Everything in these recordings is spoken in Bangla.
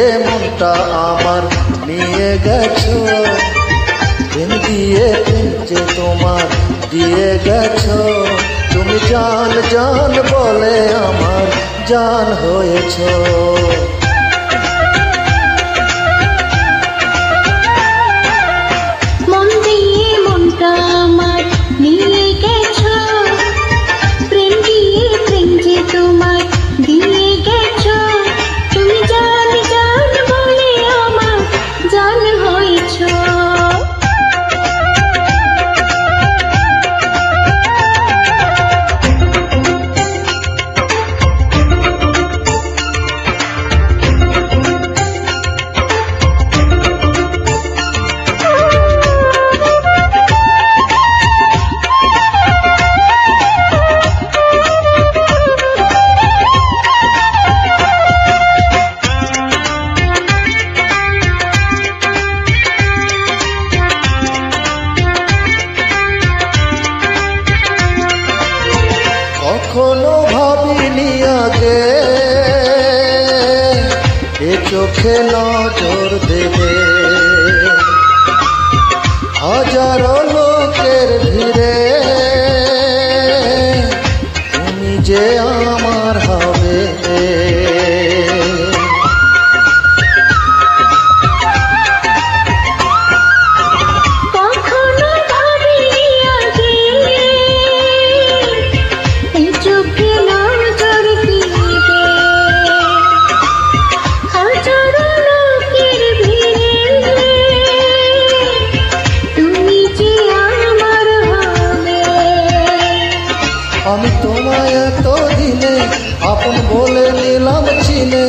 মনটা আমার নিয়ে গেছ। প্রেম দিয়ে প্রেম যে তোমার দিয়ে গেছো। তুমি জান জান বলে আমার জান হয়েছো। কখনো ভাবিনি আগে। এ চোখে নজর দেবে। হাজার লোকের ভিড়ে। তুমি যে আমার হবে আমি তোমায় এত দিনে আপন বলে নিলাম চিনে।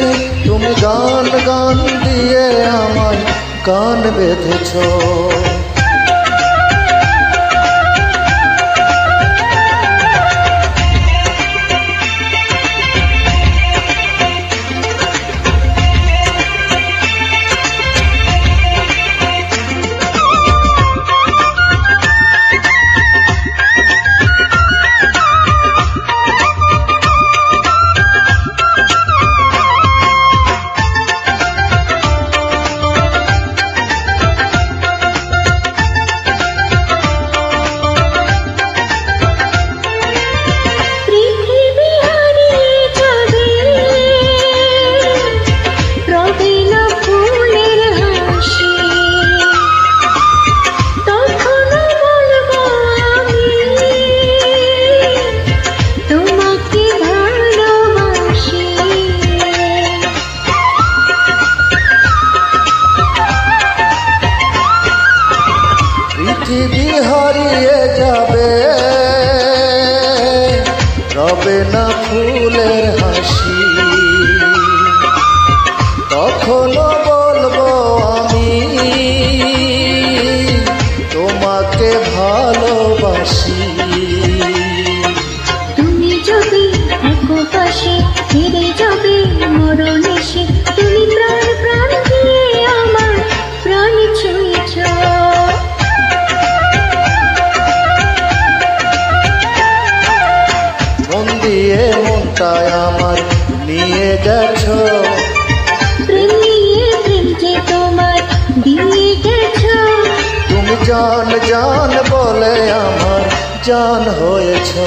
তুমি গান গান দিয়ে আমায় গান বেঁধেছো। রবে না ফুলের মনটায় আমার নিয়ে গেছো? তোমার দিয়ে গেছ। তুমি জান জান বলে আমার জান হয়েছো।